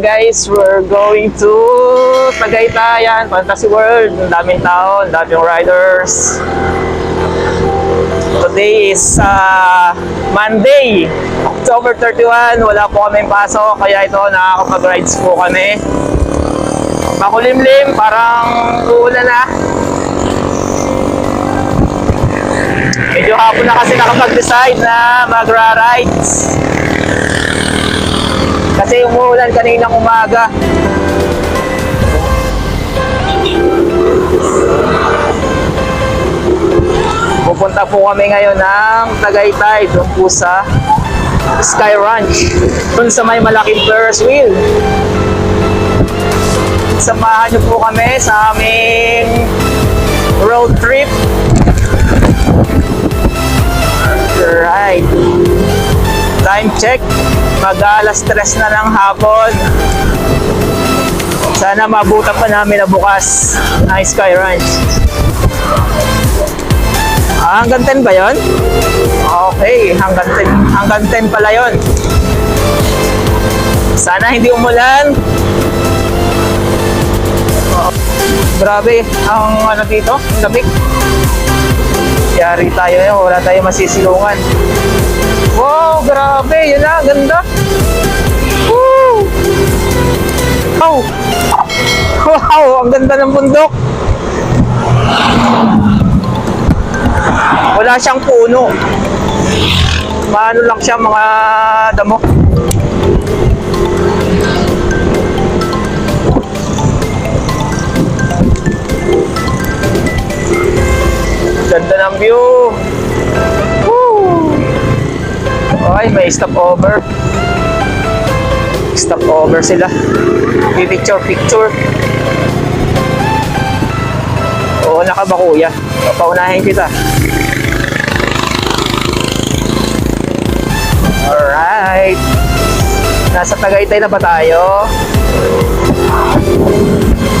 guys, we're going to Tagaytayan, Fantasy World. Ang daming tao, ang daming riders. Today is uh, Monday, October 31. Wala po kami pasok, kaya ito nakakapag-rides po kami. Makulimlim, parang uulan na. Medyo hapon na kasi nakapag-decide na magra-rides. Kasi umuulan kaninang umaga. Pupunta po kami ngayon ng Tagaytay doon po sa Sky Ranch. Doon sa may malaking Ferris wheel. Samahan niyo po kami sa aming road trip. Right. Time check. Mag alas tres na ng hapon. Sana mabutan pa namin na bukas ng Sky Ranch. Ah, hanggang 10 ba yon? Okay, hanggang 10, hanggang 10 pala yon. Sana hindi umulan. Oh, grabe, ang ano dito, lamig. Yari tayo yun, wala tayo masisilungan. Wow, grabe, yun na, ganda. Woo! Wow! Wow, ang ganda ng bundok. Wala siyang puno. Paano lang siya mga damo. Ganda ng view. Woo! Okay, may stop over. Stop over sila. Picture, picture. Oo, naka ba kuya? Papaunahin kita. Alright. Nasa Tagaytay na ba tayo?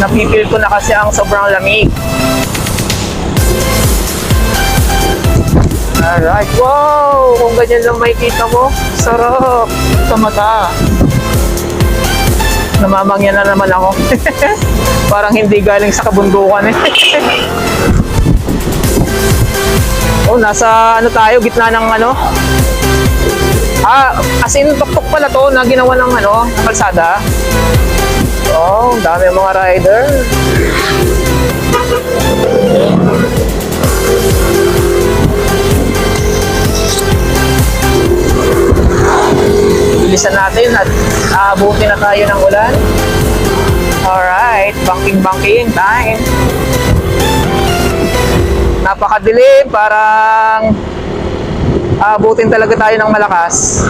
Napipil ko na kasi ang sobrang lamig. Alright. Wow! Kung ganyan lang makikita mo, sarap sa mata. Namamangyan na naman ako. Parang hindi galing sa kabundukan eh. oh, nasa ano tayo, gitna ng ano. Ah, as in, tuktok pala to na ginawa ng ano, kalsada. Oh, ang dami mga rider. Bilisan natin at aabutin na tayo ng ulan. Alright, banking-banking time. Napakadilim, parang aabutin talaga tayo ng malakas.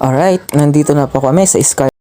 Alright, nandito na po kami sa Sky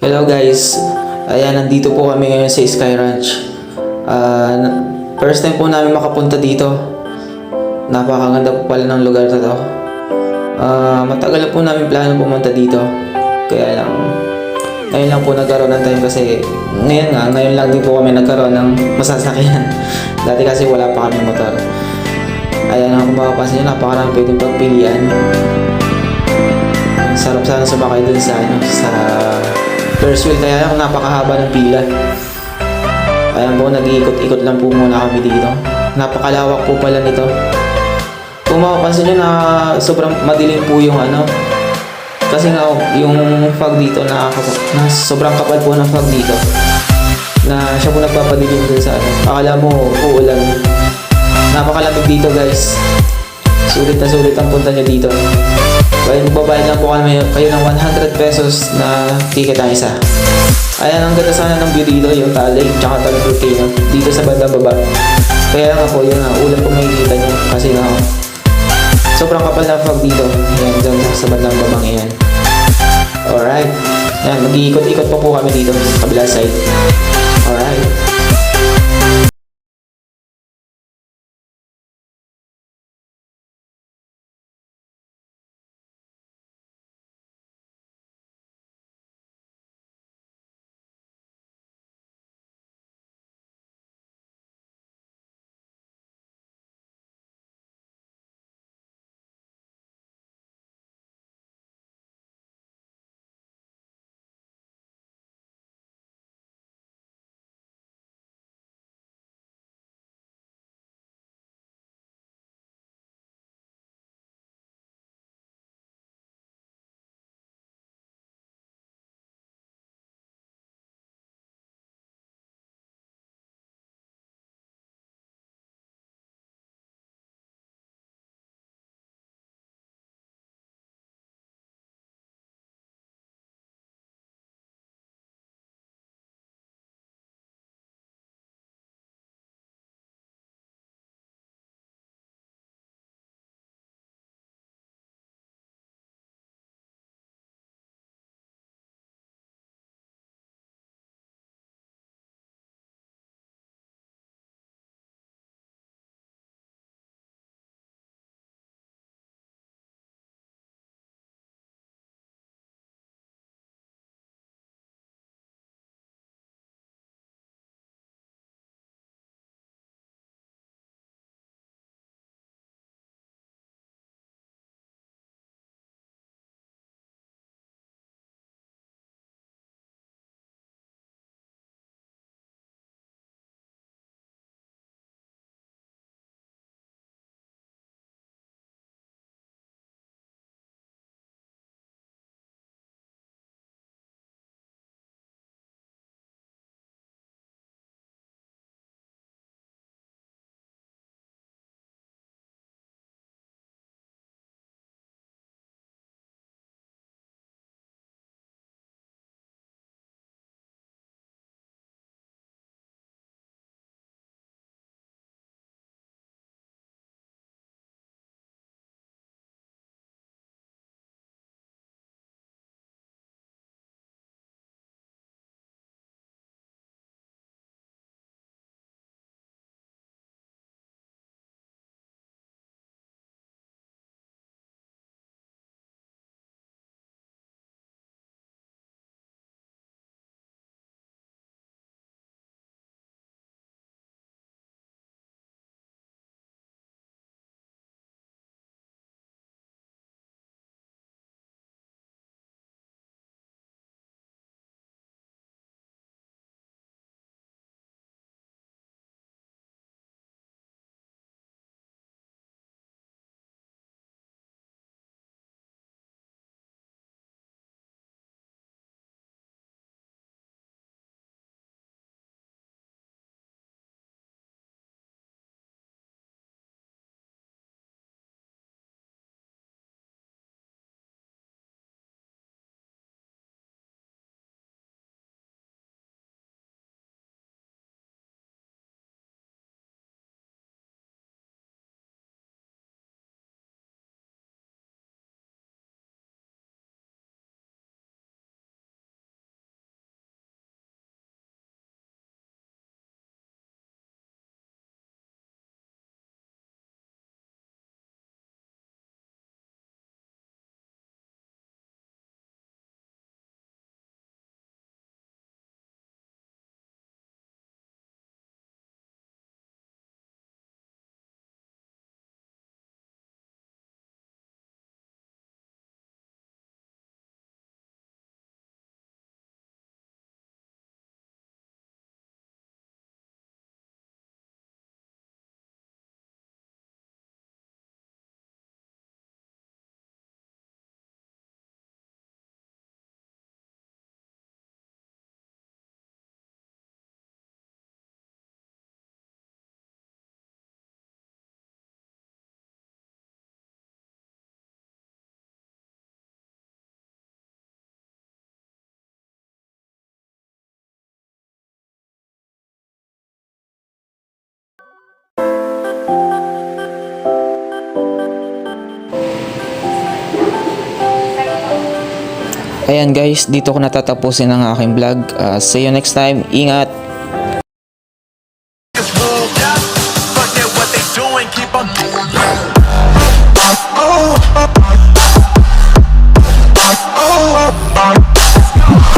Hello guys. Ayan, nandito po kami ngayon sa Sky Ranch. Na- first time po namin makapunta dito. Napakaganda po pala ng lugar na to. Ah, matagal na po namin plano pumunta dito. Kaya lang, ngayon lang po nagkaroon ng time kasi ngayon nga, ngayon lang din po kami nagkaroon ng masasakyan. Dati kasi wala pa kami motor. Ayan, kung makapansin nyo, napakarami pwedeng pagpilian. Sarap sana sumakay dun sa ano, sa first wheel kaya lang napakahaba ng pila. Ayan po, nag-iikot-ikot lang po muna kami dito. Napakalawak po pala nito. Kung mapapansin nyo na sobrang madilim po yung ano, kasi nga yung fog dito na, na sobrang kapal po ng fog dito na siya po nagpapadilim dun sa ano. Akala mo uulan. Napakalamig dito guys. Sulit na sulit ang punta nyo dito. Kaya magbabayad lang po kami kayo ng 100 pesos na ticket ang isa. Ayan, ang ganda sana ng view dito, yung Talig, tsaka Talig Volcano, dito sa banda baba. Kaya nga po, yun nga, ulan po makikita nyo. Kasi nga, sobrang kapal na fog dito. Ayan, dyan sa bandang babang iyan. Alright. Ayan, mag-iikot-ikot pa po kami dito sa kabila side. Alright. Ayan guys, dito ko natatapusin ang aking vlog. Ah, see you next time. Ingat!